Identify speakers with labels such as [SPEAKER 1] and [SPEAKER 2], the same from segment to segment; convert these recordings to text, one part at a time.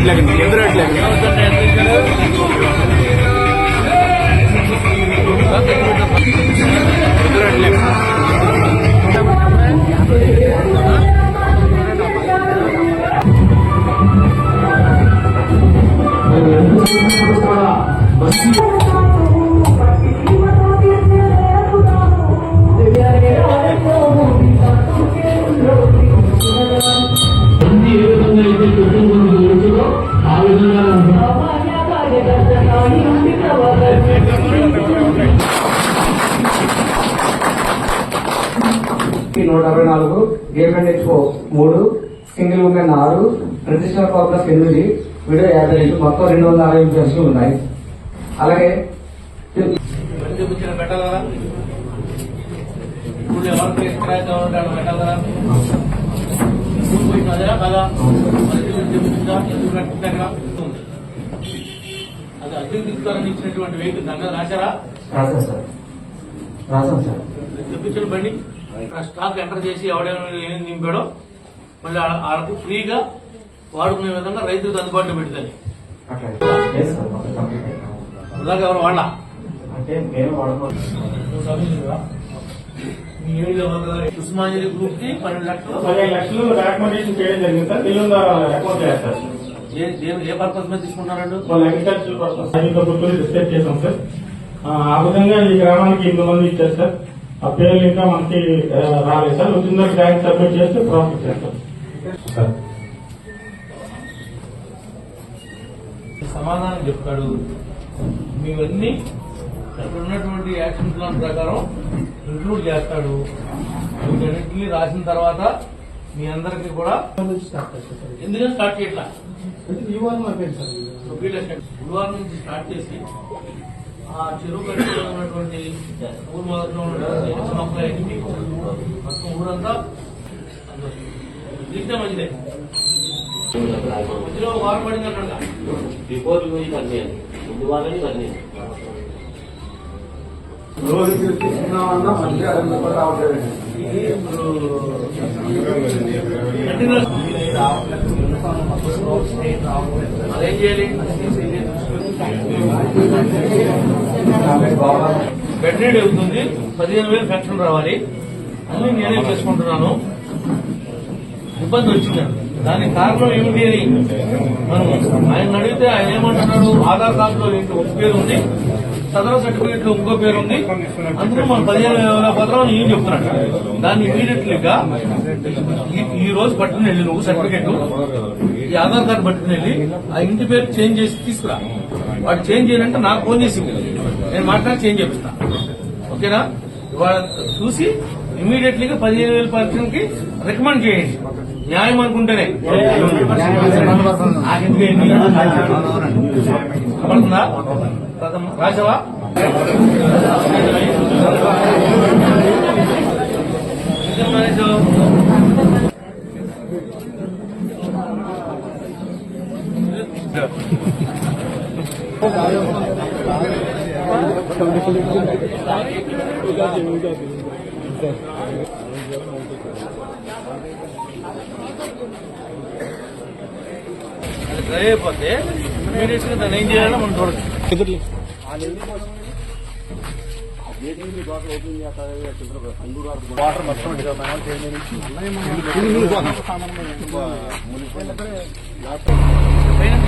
[SPEAKER 1] ఎదురట్లేదు ఎదురట్లేదు ఎదురట్లేదు
[SPEAKER 2] నూట అరవై నాలుగు గేమ్ అండ్ ఎక్స్పో మూడు సింగిల్ ఉమెన్ ఆరు ట్రెడిషనల్ కాంప్లెక్స్ ఎనిమిది వీడియో యాభై ఐదు మొత్తం రెండు వందల అరవై ఎనిమిది ఉన్నాయి అలాగే.
[SPEAKER 3] అది అద్దెకు తీసుకోవాలని ఇచ్చినటువంటి వెహికల్ దాని మీద రాశారా
[SPEAKER 2] రాశాం సార్ రాశాం సార్
[SPEAKER 3] తెప్పించిన బండి స్టాక్ ఎంటర్ చేసి ఎవడేమైనా ఏం నింపాడో మళ్ళీ ఆడ- ఆడకు ఫ్రీగా వాడుకునే విధంగా రైతులకు అందుబాటులో
[SPEAKER 2] అయిపోయింది.
[SPEAKER 3] ఇలాగ ఎవరు వాళ్ళ ఉస్మానియా గ్రూప్కి పన్నెండు లక్షలు.
[SPEAKER 4] పదిహేను లక్షలు రికమెండేషన్ చేయడం జరిగింది సార్. బిల్లు అకౌంట్ చేస్తారు
[SPEAKER 3] ఏ ఏ- ఏ పర్పస్ మీద తీసుకుంటున్నారండి?
[SPEAKER 4] వాళ్ళ అగ్రికల్చర్ పర్పస్ డిస్కస్ చేసాం సార్. ఆ, ఆ విధంగా ఈ గ్రామానికి ఎనిమిది మంది ఇచ్చారు సార్. ఆ పేర్లు ఇంకా మనకి రాలేదు. సార్ వచ్చిన బ్యాంక్ సబ్మిట్ చేస్తే ప్రాసెస్ చేస్తాం. సార్.
[SPEAKER 3] సమాధానం చెప్తాడు మీవన్నీ అక్కడ ఉన్నటువంటి యాక్షన్ ప్లాన్ ప్రకారం ఇంక్లూడ్ చేస్తాడు. వీటన్నింటినీ రాసిన తర్వాత మీ అందరికీ కూడా ఎందుకని స్టార్ట్ చేయట్లా గురువారం నుంచి స్టార్ట్ చేసి ఆ చెరువు కట్టులో ఉన్నటువంటి ఊరు మొదట్లో ఉన్నటువంటి చిన్న మొక్కలు అన్ని మొత్తం ఊరంతా దిగితే మంచిదే. మధ్యలో వారం పడింది అక్కడ
[SPEAKER 5] బిఫోర్ పని ముందు వాళ్ళని పని
[SPEAKER 3] అదేం చేయాలి? బెడ్ వెళ్తుంది పదిహేను వేలు పెన్షన్ రావాలి. అన్ని నేనే చేసుకుంటున్నాను? ఇబ్బంది వచ్చింది దానికి కారణం ఏమిటి అని మనం ఆయన అడిగితే ఆయన ఏమంటున్నాడు? ఆధార్ కార్డులో ఇంటి ఒక పేరు ఉంది. సదర సర్టిఫికేట్లో ఇంకో పేరు ఉంది. అందులో మనం పదిహేను వేల పత్రం ఏం చెప్తున్నాడు. దాన్ని ఇమీడియట్లీగా ఈ- ఈ రోజు పట్టుకుని వెళ్ళి నువ్వు సర్టిఫికేట్ ఈ ఆధార్ కార్డు పట్టుకుని వెళ్ళి ఆ ఇంటి పేరు చేంజ్ చేసి తీసుకురా. వాడు చేంజ్ చేయాలంటే నాకు ఫోన్ చేసి నేను మాట్లాడి చేంజ్ చేపిస్తా. ఓకేనా? ఇవాళ చూసి ఇమీడియట్లీగా పదిహేను వేల పర్సెంట్కి రికమెండ్ చేయండి. న్యాయం అనుకుంటేనే. పడుతుందా రాజవా డ్రై అయిపోతే ఇమీడియట్గా దాన్ని ఏం చేయాలో మనం చూడచ్చు పైన ఏం తీసావు?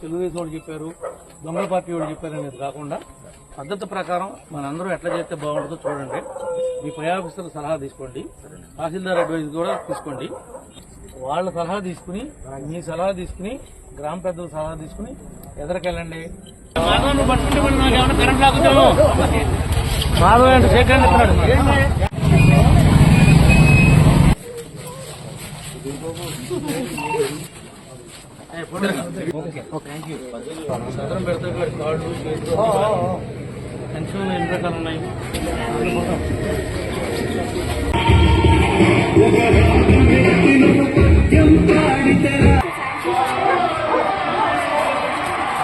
[SPEAKER 3] తెలుగుదేశం చెప్పారు దొంగల పార్టీ వాళ్ళు చెప్పారు అనేది కాకుండా పద్ధతి ప్రకారం మనందరూ ఎట్లా చేస్తే బాగుంటుందో చూడండి. మీ పై సలహా తీసుకోండి. తహసీల్దార్ అడ్వైజ్ కూడా తీసుకోండి. వాళ్ళ సలహా తీసుకుని మీ సలహా తీసుకుని గ్రామ పెద్దల సలహా తీసుకుని ఎదరికెళ్ళండి. మాధవ్ అంటే శేఖర్ సదరం పెడితే కార్డు చేతులు పెన్షన్ ఎన్ని రకాలు ఉన్నాయి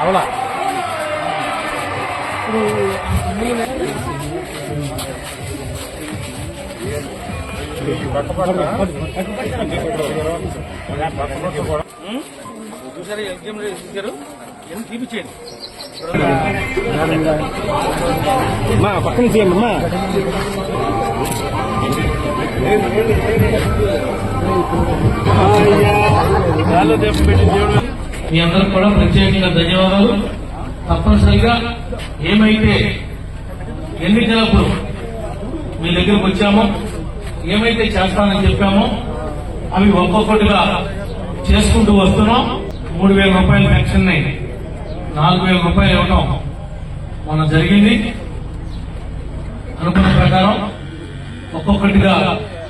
[SPEAKER 3] అవలా చూసారు ఎగ్జామ్ చూసారు ఏం చూపించేయండి
[SPEAKER 4] మా పక్కన చేయమ్మా
[SPEAKER 3] మీ అందరికి కూడా ప్రత్యేకంగా ధన్యవాదాలు. తప్పనిసరిగా ఏమైతే ఎన్నికలప్పుడు మీ దగ్గరకు వచ్చామో ఏమైతే చేస్తానని చెప్పామో అవి ఒక్కొక్కటిగా చేసుకుంటూ వస్తున్నాం. మూడు వేల రూపాయల పెన్షన్ నాలుగు వేల రూపాయలు ఇవ్వడం మన జరిగింది. అనుకున్న ప్రకారం ఒక్కొక్కటిగా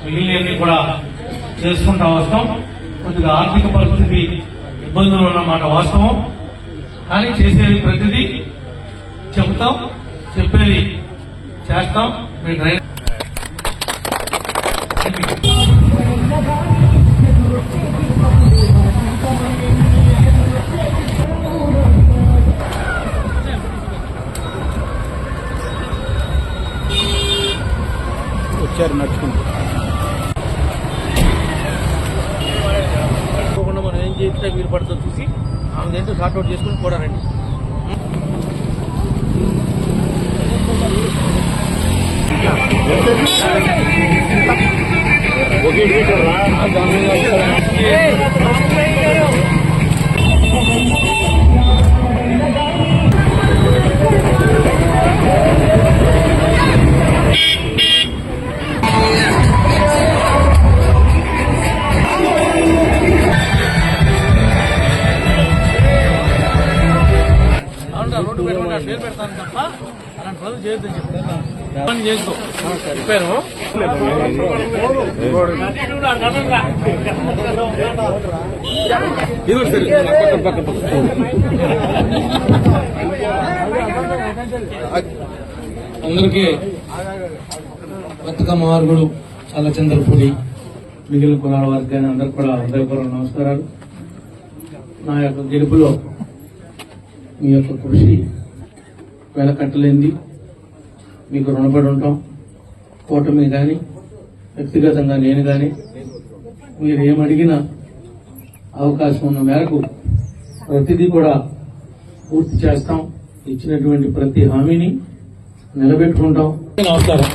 [SPEAKER 3] మిగిలినవన్నీ కూడా చేసుకుంటా వస్తాం. కొద్దిగా ఆర్థిక పరిస్థితి ఇబ్బందులు ఉన్నమాట వాస్తవం. కానీ చేసేది ప్రతిదీ చెబుతాం చెప్పేది చేస్తాం. మీ డ్రైవర్
[SPEAKER 4] వచ్చారు నడుచుకుంటూ.
[SPEAKER 3] మనం ఏం చేస్తే వీలు పడుతుందో చూసి ఆమె దేంతో షార్ట్అవుట్ చేసుకుని కూడా రండి. అవును రోడ్డు పెట్టుకుంటే ఆ పేరు పెడతాను తప్ప చేసుకో చెప్పాను?
[SPEAKER 1] అందరికీ బతుకమ్మ మార్గుడు చల్లచంద్రపుడి మిగిలిన కులాల వర్గాన్ని అందరికి కూడా హృదయపూర్వక నమస్కారాలు. నా యొక్క గెలుపులో మీ యొక్క కృషి వెలకట్టలేంది మీకు రుణపడి ఉంటాం కూటమి కానీ వ్యక్తిగతంగా నేను కానీ మీరు ఏమడిగినా అవకాశం ఉన్న మేరకు ప్రతిదీ కూడా పూర్తి చేస్తాం ఇచ్చినటువంటి ప్రతి హామీని నిలబెట్టుకుంటాం నమస్కారం